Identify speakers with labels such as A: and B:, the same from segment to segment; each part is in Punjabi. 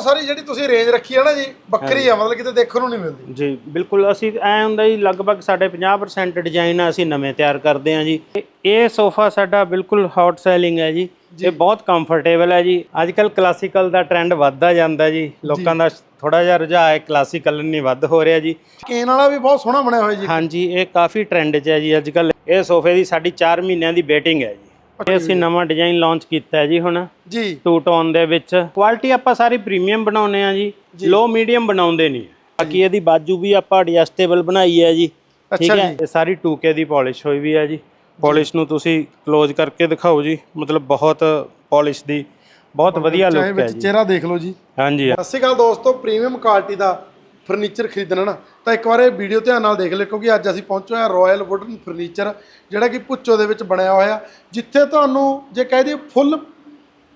A: ਬਹੁਤ ਸਾਰੀ ਜਿਹੜੀ ਤੁਸੀਂ ਰੇਂਜ ਰੱਖੀ ਹੈ ਨਾ ਜੀ ਵੱਖਰੀ ਆ ਮਤਲਬ ਕਿਤੇ ਦੇਖਣ ਨੂੰ ਨਹੀਂ ਮਿਲਦੀ।
B: ਜੀ ਬਿਲਕੁਲ ਅਸੀਂ ਐ ਹੁੰਦਾ ਜੀ ਲਗਭਗ ਸਾਡੇ 50% ਡਿਜ਼ਾਈਨ ਅਸੀਂ ਨਵੇਂ ਤਿਆਰ ਕਰਦੇ ਹਾਂ ਜੀ। ਤੇ ਇਹ ਸੋਫਾ ਸਾਡਾ ਬਿਲਕੁਲ ਹੌਟ ਸੈਲਿੰਗ ਹੈ ਜੀ। ਇਹ ਬਹੁਤ ਕੰਫਰਟੇਬਲ ਹੈ ਜੀ। ਅੱਜ ਕੱਲ ਕਲਾਸੀਕਲ ਦਾ ਟ੍ਰੈਂਡ ਵੱਧਦਾ ਜਾਂਦਾ ਜੀ। ਲੋਕਾਂ ਦਾ ਥੋੜਾ ਜਿਹਾ ਰੁਝਾਨ ਹੈ ਕਲਾਸੀਕਲ ਨਹੀਂ ਵੱਧ ਹੋ ਰਿਹਾ ਜੀ।
A: ਕੇਨ ਵਾਲਾ ਵੀ ਬਹੁਤ ਸੋਹਣਾ ਬਣਿਆ ਹੋਇਆ ਜੀ।
B: ਹਾਂਜੀ ਇਹ ਕਾਫੀ ਟ੍ਰੈਂਡ 'ਚ ਹੈ ਜੀ। ਅੱਜ ਕੱਲ ਇਹ ਸੋਫੇ ਦੀ ਸਾਡੀ 4 ਮਹੀਨਿਆਂ ਦੀ ਵੇਟਿੰਗ ਹੈ ਜੀ। ਇਹ ਅਸੀਂ ਨਵਾਂ ਡਿਜ਼ਾਈਨ ਲਾਂਚ ਕੀਤਾ ਹੈ ਜੀ ਹੁਣ।
A: ਜੀ।
B: ਟੂ ਟੋਨ ਦੇ ਵਿੱਚ। ਕੁਆਲਿਟੀ ਆਪਾਂ ਸਾਰੀ ਪ੍ਰੀਮੀਅਮ ਬਣਾਉਨੇ ਆ ਜੀ। ਲੋ ਮੀਡੀਅਮ ਬਣਾਉਂਦੇ ਨਹੀਂ। ਬਾਕੀ ਇਹਦੀ ਬਾਜੂ ਵੀ ਆਪਾਂ ਐਡਜਸਟੇਬਲ ਬਣਾਈ ਹੈ ਜੀ। ਠੀਕ ਹੈ? ਇਹ ਸਾਰੀ 2K ਦੀ ਪਾਲਿਸ਼ ਹੋਈ ਵੀ ਹੈ ਜੀ। ਪਾਲਿਸ਼ ਨੂੰ ਤੁਸੀਂ ক্লোਜ਼ ਕਰਕੇ ਦਿਖਾਓ ਜੀ। ਮਤਲਬ ਬਹੁਤ ਪਾਲਿਸ਼ ਦੀ ਬਹੁਤ ਵਧੀਆ ਲੁੱਕ ਹੈ ਜੀ।
A: ਚਿਹਰਾ ਦੇਖ ਲਓ ਜੀ।
B: ਹਾਂਜੀ।
A: ਸਤਿ ਸ਼੍ਰੀ ਅਕਾਲ ਦੋਸਤੋ ਪ੍ਰੀਮੀਅਮ ਕੁਆਲਿਟੀ ਦਾ ਫਰਨੀਚਰ ਖਰੀਦਣਾ ਨਾ ਤਾਂ ਇੱਕ ਵਾਰ ਇਹ ਵੀਡੀਓ ਧਿਆਨ ਨਾਲ ਦੇਖ ਲਿਓ ਕਿਉਂਕਿ ਅੱਜ ਅਸੀਂ ਪਹੁੰਚੇ ਹਾਂ ਰਾਇਲ ਵੁਡਨ ਫਰਨੀਚਰ ਜਿਹੜਾ ਕਿ ਪੁੱਚੋ ਦੇ ਵਿੱਚ ਬਣਿਆ ਹੋਇਆ ਜਿੱਥੇ ਤੁਹਾਨੂੰ ਜੇ ਕਹਿ ਦਈਏ ਫੁੱਲ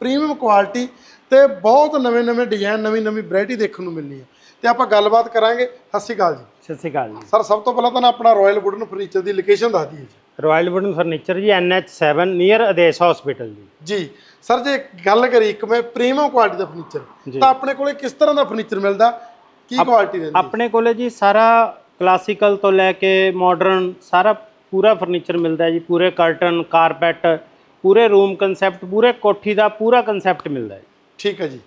A: ਪ੍ਰੀਮੀਅਮ ਕੁਆਲਿਟੀ ਤੇ ਬਹੁਤ ਨਵੇਂ-ਨਵੇਂ ਡਿਜ਼ਾਈਨ ਨਵੀਂ-ਨਵੀਂ ਵੈਰਾਈਟੀ ਦੇਖਣ ਨੂੰ ਮਿਲਣੀ ਹੈ। ਤੇ ਆਪਾਂ ਗੱਲਬਾਤ ਕਰਾਂਗੇ। ਸਤਿ ਸ਼੍ਰੀ ਅਕਾਲ ਜੀ।
B: ਸਤਿ ਸ਼੍ਰੀ ਅਕਾਲ ਜੀ।
A: ਸਰ ਸਭ ਤੋਂ ਪਹਿਲਾਂ ਤਾਂ ਨਾ ਆਪਣਾ ਰਾਇਲ ਵੁਡਨ ਫਰਨੀਚਰ ਦੀ ਲੋਕੇਸ਼ਨ ਦੱਸ ਦਈਏ ਜੀ।
B: ਰਾਇਲ ਵੁਡਨ ਫਰਨੀਚਰ ਜੀ NH7 ਨੀਅਰ ਆਦੇਸ਼ ਹਸਪੀਟਲ ਜੀ।
A: ਜੀ ਸਰ ਜੇ ਗੱਲ ਕਰੀ ਇੱਕ ਮੈਂ ਪ੍ਰੀਮੀਅਮ ਕੁਆਲਿਟੀ ਦਾ ਫਰਨੀਚਰ ਤਾਂ ਆਪਣੇ ਕੋਲੇ ਕਿਸ ਤਰ੍ਹਾਂ ਦਾ ਫਰਨੀਚਰ ਮਿਲਦਾ? ਕੀ ਕੁਆਲਿਟੀ ਰਹਿੰਦੀ
B: ਆਪਣੇ ਕੋਲੇ ਜੀ ਸਾਰਾ ਕਲਾਸੀਕਲ ਤੋਂ ਲੈ ਕੇ ਮਾਡਰਨ ਸਾਰਾ ਪੂਰਾ ਫਰਨੀਚਰ ਮਿਲਦਾ ਹੈ ਜੀ ਪੂਰੇ ਕਰਟਨ ਕਾਰਪੈਟ ਪੂਰੇ ਰੂਮ ਕਨਸੈਪਟ ਪੂਰੇ ਕੋਠੀ ਦਾ ਪੂਰਾ ਕਨਸੈਪਟ ਮਿਲਦਾ ਹੈ
A: ਠੀਕ ਹੈ ਜੀ।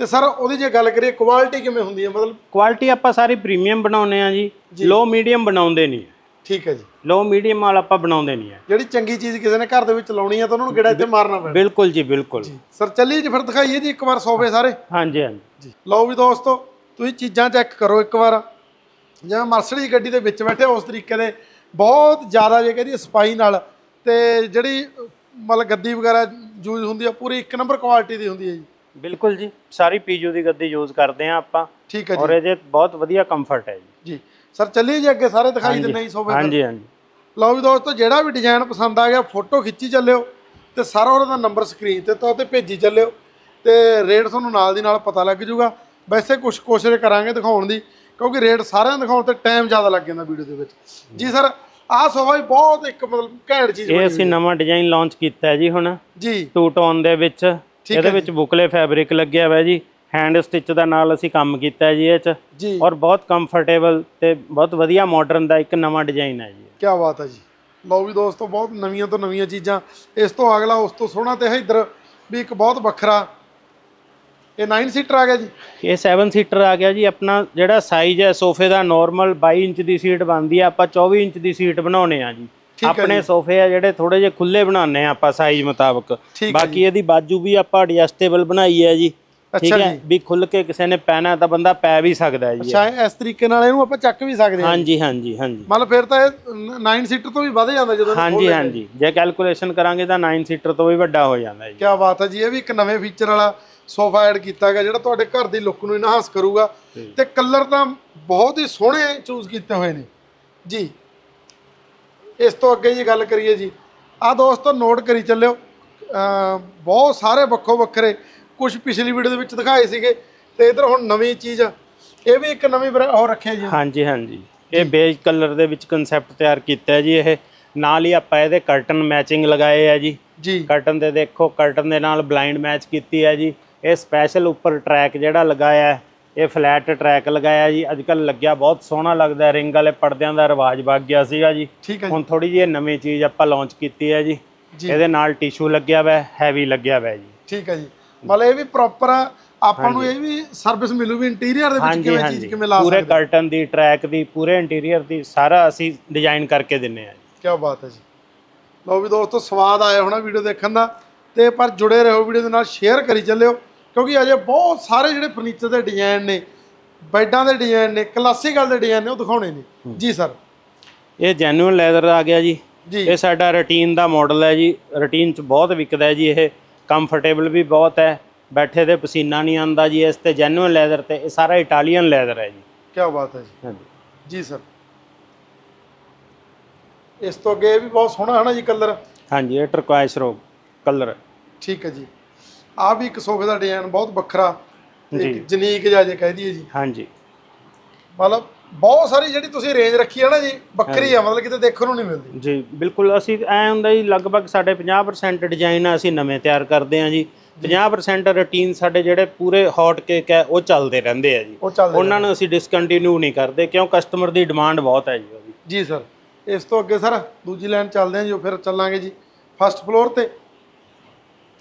A: ਤੇ ਸਰ ਉਹਦੀ ਜੇ ਗੱਲ ਕਰੀਏ ਕੁਆਲਿਟੀ ਕਿਵੇਂ ਹੁੰਦੀ ਹੈ? ਮਤਲਬ
B: ਕੁਆਲਿਟੀ ਆਪਾਂ ਸਾਰੀ ਪ੍ਰੀਮੀਅਮ ਬਣਾਉਨੇ ਆ ਜੀ ਲੋ ਮੀਡੀਅਮ ਬਣਾਉਂਦੇ ਨਹੀਂ
A: ਠੀਕ ਹੈ ਜੀ।
B: ਲੋ ਮੀਡੀਅਮ ਵਾਲਾ ਆਪਾਂ ਬਣਾਉਂਦੇ ਨਹੀਂ ਹੈ।
A: ਜਿਹੜੀ ਚੰਗੀ ਚੀਜ਼ ਕਿਸੇ ਨੇ ਘਰ ਦੇ ਵਿੱਚ ਲਾਉਣੀ ਹੈ ਤਾਂ ਉਹਨਾਂ ਨੂੰ ਕਿਹੜਾ ਇੱਥੇ ਮਾਰਨਾ ਪੈਣਾ?
B: ਬਿਲਕੁਲ ਜੀ ਬਿਲਕੁਲ।
A: ਸਰ ਚੱਲੀਏ ਜੀ ਫਿਰ ਦਿਖਾਈਏ ਜੀ ਇੱਕ ਵਾਰ ਸੋਫੇ ਸਾਰੇ।
B: ਹਾਂਜੀ ਹਾਂਜੀ।
A: ਲਓ ਵੀ ਦੋਸਤੋ ਤੁਸੀਂ ਚੀਜ਼ਾਂ ਚੈੱਕ ਕਰੋ ਇੱਕ ਵਾਰ। ਜਿਵੇਂ ਮਰਸਡੀ ਗੱਡੀ ਦੇ ਵਿੱਚ ਬੈਠੇ ਉਸ ਤਰੀਕੇ ਦੇ ਬਹੁਤ ਜ਼ਿਆਦਾ ਜੇ ਕਹਦੀ ਸਪਾਈ ਨਾਲ ਤੇ ਜਿਹੜੀ ਮਤਲਬ ਗੱਦੀ ਵਗੈਰਾ ਯੂਜ਼ ਹੁੰਦੀ ਆ ਪੂਰੀ ਇੱਕ ਨੰਬਰ ਕੁਆਲਿਟੀ ਦੀ ਹੁੰਦੀ ਹੈ ਜੀ।
B: ਬਿਲਕੁਲ ਜੀ ਸਾਰੀ ਪੀਜੂ ਦੀ ਗੱਦੀ ਯੂਜ਼ ਕਰਦੇ ਆ ਆਪਾਂ
A: ਠੀਕ ਹੈ
B: ਔਰ
A: ਜੀ
B: ਇਹਦੇ ਬਹੁਤ ਵਧੀਆ ਕੰਫਰਟ ਹੈ ਜੀ।
A: ਜੀ। ਸਰ ਚੱਲੀਏ ਜੀ ਅੱਗੇ ਸਾਰੇ ਦਿਖਾਈ ਦਿੰਨੇ ਜੀ ਸੋਫੇ।
B: ਹਾਂਜੀ ਹਾਂਜੀ।
A: ਲਓ ਵੀ ਦੋਸਤੋ ਜਿਹੜਾ ਵੀ ਡਿਜ਼ਾਈਨ ਪਸੰਦ ਆ ਗਿਆ ਫੋਟੋ ਖਿੱਚੀ ਚੱਲਿਓ ਤੇ ਸਾਰਾ ਉਹਦਾ ਨੰਬਰ ਸਕਰੀਨ ਤੇ ਤਾਂ ਤੇ ਭੇਜੀ ਚੱਲਿਓ ਤੇ ਰੇਟ ਤੁਹਾਨੂੰ ਨਾਲ ਦੀ ਨਾਲ ਪਤਾ ਲੱਗ ਜੂਗਾ। ਵੈਸੇ ਕੁਝ ਕੋਸ਼ਿਸ਼ ਕਰਾਂਗੇ ਦਿਖਾਉਣ ਦੀ ਕਿਉਂਕਿ ਰੇਟ ਸਾਰਿਆਂ ਦਿਖਾਉਣ ਤੇ ਟਾਈਮ ਜ਼ਿਆਦਾ ਲੱਗ ਜਾਂਦਾ ਵੀਡੀਓ ਦੇ ਵਿੱਚ। ਜੀ ਸਰ ਆਹ ਸੋਫਾ ਵੀ ਬਹੁਤ ਇੱਕ ਮਤਲਬ ਘੈਂਟ ਚੀਜ਼
B: ਇਹ
A: ਬਣੀ
B: ਅਸੀਂ ਨਵਾਂ ਡਿਜ਼ਾਈਨ ਲਾਂਚ ਕੀਤਾ ਹੈ ਜੀ ਹੁਣ।
A: ਜੀ।
B: ਟੂ ਟੋਨ ਦੇ ਵਿੱਚ ਇਹਦੇ ਵਿੱਚ ਬੁਕਲੇ ਫੈਬਰਿਕ ਲੱਗਿਆ ਹੋਇਆ ਜੀ। ਹੈਂਡ ਸਟਿਚ ਦਾ ਨਾਲ ਅਸੀਂ ਕੰਮ ਕੀਤਾ ਹੈ ਜੀ ਇਹ ਚ। ਔਰ ਬਹੁਤ ਕੰਫਰਟੇਬਲ ਤੇ ਬਹੁਤ ਵਧੀਆ ਮਾਡਰਨ ਦਾ ਇੱਕ ਨਵਾਂ ਡਿਜ਼ਾਈਨ ਹੈ ਜੀ
A: ਕੀ ਬਾਤ ਹੈ ਜੀ। ਲਓ ਵੀ ਦੋਸਤੋ ਬਹੁਤ ਨਵੀਆਂ ਤੋਂ ਨਵੀਆਂ ਚੀਜ਼ਾਂ। ਇਸ ਤੋਂ ਅਗਲਾ ਉਸ ਤੋਂ ਸੋਹਣਾ ਤੇ ਇੱਧਰ ਵੀ ਇੱਕ ਬਹੁਤ ਵੱਖਰਾ ਇਹ 9 ਸੀਟਰ ਆ ਗਿਆ ਜੀ?
B: ਇਹ 7 ਸੀਟਰ ਆ ਗਿਆ ਜੀ ਆਪਣਾ ਜਿਹੜਾ ਸਾਈਜ਼ ਹੈ ਸੋਫੇ ਦਾ ਨਾਰਮਲ 22 ਇੰਚ ਦੀ ਸੀਟ ਬਣਦੀ ਹੈ ਆਪਾਂ 24 ਇੰਚ ਦੀ ਸੀਟ ਬਣਾਉਣੇ ਆ ਜੀ। ਆਪਣੇ ਸੋਫੇ ਆ ਜਿਹੜੇ ਥੋੜੇ ਜਿਹੇ ਖੁੱਲੇ ਬਣਾਉਂਦੇ ਆ ਆਪਾਂ ਸਾਈਜ਼ ਮੁਤਾਬਕ। ਬਾਕੀ ਇਹਦੀ ਬਾਜੂ ਵੀ ਆਪਾਂ ਐਡਜਸਟੇਬਲ ਬਣਾਈ ਹੈ ਜੀ। ਠੀਕ ਹੈ ਵੀ ਖੁੱਲ ਕੇ ਕਿਸੇ ਨੇ ਪੈਣਾ ਤਾਂ ਬੰਦਾ ਪੈ ਵੀ ਸਕਦਾ ਜੀ।
A: ਅੱਛਾ ਇਸ ਤਰੀਕੇ ਨਾਲ ਇਹਨੂੰ ਆਪਾਂ ਚੱਕ ਵੀ ਸਕਦੇ ਹਾਂ
B: ਹਾਂਜੀ ਹਾਂਜੀ ਹਾਂਜੀ।
A: ਮਤਲਬ ਫਿਰ ਤਾਂ ਇਹ 9 ਸੀਟਰ ਤੋਂ ਵੀ ਵੱਧ ਜਾਂਦਾ ਜਦੋਂ
B: ਹਾਂਜੀ ਹਾਂਜੀ। ਜੇ ਕੈਲਕੂਲੇਸ਼ਨ ਕਰਾਂਗੇ ਤਾਂ 9 ਸੀਟਰ ਤੋਂ ਵੀ ਵੱਡਾ ਹੋ ਜਾਂਦਾ ਜੀ।
A: ਕੀ ਬਾਤ ਹੈ ਜੀ ਇਹ ਵੀ ਇੱਕ ਨਵੇਂ ਫੀਚਰ ਵਾਲਾ ਸੋਫਾ ਐਡ ਕੀਤਾ ਗਿਆ ਜਿਹੜਾ ਤੁਹਾਡੇ ਘਰ ਦੀ ਲੁੱਕ ਨੂੰ ਇਨਹਾਂਸ ਕਰੂਗਾ। ਤੇ ਕਲਰ ਤਾਂ ਬਹੁਤ ਹੀ ਸੋਹਣੇ ਚੂਜ਼ ਕੀਤੇ ਹੋਏ ਨੇ। ਜੀ। ਇਸ ਤੋਂ ਅੱਗੇ ਜੀ ਗੱਲ ਕਰੀਏ ਜੀ। ਆ ਦੋਸਤੋ ਨੋਟ ਕਰੀ ਚੱਲਿਓ। ਬਹੁਤ ਸਾਰੇ ਵੱਖੋ ਵੱਖਰੇ ਕੁਝ ਪਿਛਲੀ ਵੀਡੀਓ ਦੇ ਵਿੱਚ ਦਿਖਾਏ ਸੀਗੇ ਤੇ ਇਧਰ ਹੁਣ ਨਵੀਂ ਚੀਜ਼ ਇਹ ਵੀ ਇੱਕ ਨਵੀਂ ਉਹ ਰੱਖਿਆ ਜੀ।
B: ਹਾਂਜੀ ਹਾਂਜੀ। ਇਹ ਬੇਜ ਕਲਰ ਦੇ ਵਿੱਚ ਕਨਸੈਪਟ ਤਿਆਰ ਕੀਤਾ ਹੈ ਜੀ ਇਹ। ਨਾਲ ਹੀ ਆਪਾਂ ਇਹਦੇ ਕਰਟਨ ਮੈਚਿੰਗ ਲਗਾਏ ਆ ਜੀ।
A: ਜੀ।
B: ਕਰਟਨ ਦੇ ਦੇਖੋ ਕਰਟਨ ਦੇ ਨਾਲ ਬਲਾਈਂਡ ਮੈਚ ਕੀਤੀ ਹੈ ਜੀ। ਇਹ ਸਪੈਸ਼ਲ ਉੱਪਰ ਟਰੈਕ ਜਿਹੜਾ ਲਗਾਇਆ ਇਹ ਫਲੈਟ ਟਰੈਕ ਲਗਾਇਆ ਜੀ। ਅੱਜ ਕੱਲ ਲੱਗਿਆ ਬਹੁਤ ਸੋਹਣਾ ਲੱਗਦਾ ਰਿੰਗ ਵਾਲੇ ਪਰਦਿਆਂ ਦਾ ਰਿਵਾਜ ਵਗ ਗਿਆ ਸੀਗਾ ਜੀ। ਹੁਣ ਥੋੜੀ ਜਿਹੀ ਇਹ ਨਵੀਂ ਚੀਜ਼ ਆਪਾਂ ਲਾਂਚ ਕੀਤੀ ਹੈ ਜੀ। ਇਹਦੇ ਨਾਲ ਟਿਸ਼ੂ ਲੱਗਿਆ ਹੋਇਆ ਹੈ ਹੈਵੀ ਲੱਗਿਆ ਹੋਇਆ ਜੀ।
A: ਠੀਕ ਹੈ ਜੀ। ਮਤਲਬ ਇਹ ਵੀ ਪ੍ਰੋਪਰ ਆਪਾਂ ਨੂੰ ਇਹ ਵੀ ਸਰਵਿਸ ਮਿਲੂ ਵੀ ਇੰਟੀਰੀਅਰ ਦੇ ਵਿੱਚ ਕਿਵੇਂ ਚੀਜ਼ ਕਿਵੇਂ ਲਾ
B: ਪੂਰੇ
A: ਸਕਦੇ।
B: ਕਰਟਨ ਦੀ ਟਰੈਕ ਦੀ ਪੂਰੇ ਇੰਟੀਰੀਅਰ ਦੀ ਸਾਰਾ ਅਸੀਂ ਡਿਜ਼ਾਈਨ ਕਰਕੇ ਦਿੰਨੇ ਆ
A: ਕੀ ਬਾਤ ਹੈ ਜੀ। ਲਓ ਵੀ ਦੋਸਤੋ ਸਵਾਦ ਆਇਆ ਹੋਣਾ ਵੀਡੀਓ ਦੇਖਣ ਦਾ। ਤੇ ਪਰ ਜੁੜੇ ਰਹੋ ਵੀਡੀਓ ਦੇ ਨਾਲ ਸ਼ੇਅਰ ਕਰੀ ਚੱਲਿਓ। ਕਿਉਂਕਿ ਅਜੇ ਬਹੁਤ ਸਾਰੇ ਜਿਹੜੇ ਫਰਨੀਚਰ ਦੇ ਡਿਜ਼ਾਈਨ ਨੇ ਬੈੱਡਾਂ ਦੇ ਡਿਜ਼ਾਈਨ ਨੇ ਕਲਾਸੀਕਲ ਦੇ ਡਿਜ਼ਾਈਨ ਨੇ ਉਹ ਦਿਖਾਉਣੇ ਨੇ। ਜੀ ਸਰ
B: ਇਹ ਜੈਨੂਇਨ ਲੈਦਰ ਆ ਗਿਆ ਜੀ। ਇਹ ਸਾਡਾ ਰੂਟੀਨ ਦਾ ਮਾਡਲ ਹੈ ਜੀ। ਰੂਟੀਨ ਚ ਬਹੁਤ ਵਿਕਦਾ ਹੈ ਜੀ ਇਹ। ਕੰਫਰਟੇਬਲ ਵੀ ਬਹੁਤ ਹੈ ਬੈਠੇ ਤੇ ਪਸੀਨਾ ਨਹੀਂ ਆਉਂਦਾ ਜੀ ਇਸ ਤੇ ਜੈਨੂਇਨ ਲੈਦਰ ਤੇ ਇਹ ਸਾਰਾ ਇਟਾਲੀਅਨ ਲੈਦਰ ਹੈ ਜੀ।
A: ਕੀ ਬਾਤ ਹੈ ਜੀ।
B: ਹਾਂਜੀ।
A: ਜੀ ਸਰ ਇਸ ਤੋਂ ਅੱਗੇ ਇਹ ਵੀ ਬਹੁਤ ਸੋਹਣਾ ਹੈ ਨਾ ਜੀ ਕਲਰ
B: ਹਾਂਜੀ ਇਹ ਟਰਕਵਾਇਸ ਰੋ ਕਲਰ
A: ਠੀਕ ਹੈ ਜੀ। ਆ ਵੀ ਇੱਕ ਸੋਫੇ ਦਾ ਡਿਜ਼ਾਈਨ ਬਹੁਤ ਵੱਖਰਾ
B: ਜੀ।
A: ਜਨੀਕ ਜਿਹਾ ਜੇ ਕਹਿ ਦਈਏ ਜੀ।
B: ਹਾਂਜੀ।
A: ਮਤਲਬ ਬਹੁਤ ਸਾਰੀ ਜਿਹੜੀ ਤੁਸੀਂ ਰੇਂਜ ਰੱਖੀ ਹੈ ਨਾ ਜੀ ਵੱਖਰੀ ਆ ਮਤਲਬ ਕਿਤੇ ਦੇਖਣ ਨੂੰ ਨਹੀਂ ਮਿਲਦੀ।
B: ਜੀ ਬਿਲਕੁਲ ਅਸੀਂ ਐ ਹੁੰਦਾ ਜੀ ਲਗਭਗ ਸਾਡੇ 50% ਡਿਜ਼ਾਈਨ ਅਸੀਂ ਨਵੇਂ ਤਿਆਰ ਕਰਦੇ ਹਾਂ ਜੀ। 50% ਰੂਟੀਨ ਸਾਡੇ ਜਿਹੜੇ ਪੂਰੇ ਹੌਟ ਕੇਕ ਹੈ ਉਹ ਚੱਲਦੇ ਰਹਿੰਦੇ ਆ ਜੀ।
A: ਉਹ ਚੱਲਦੇ
B: ਉਹਨਾਂ ਨੂੰ ਅਸੀਂ ਡਿਸਕੰਟੀਨਿਊ ਨਹੀਂ ਕਰਦੇ ਕਿਉਂ? ਕਸਟਮਰ ਦੀ ਡਿਮਾਂਡ ਬਹੁਤ ਹੈ ਜੀ ਉਹਦੀ।
A: ਜੀ ਸਰ ਇਸ ਤੋਂ ਅੱਗੇ ਸਰ ਦੂਜੀ ਲਾਈਨ ਚੱਲਦੇ ਹਾਂ ਜੀ ਉਹ ਫਿਰ ਚੱਲਾਂਗੇ ਜੀ। ਫਸਟ ਫਲੋਰ ਤੇ।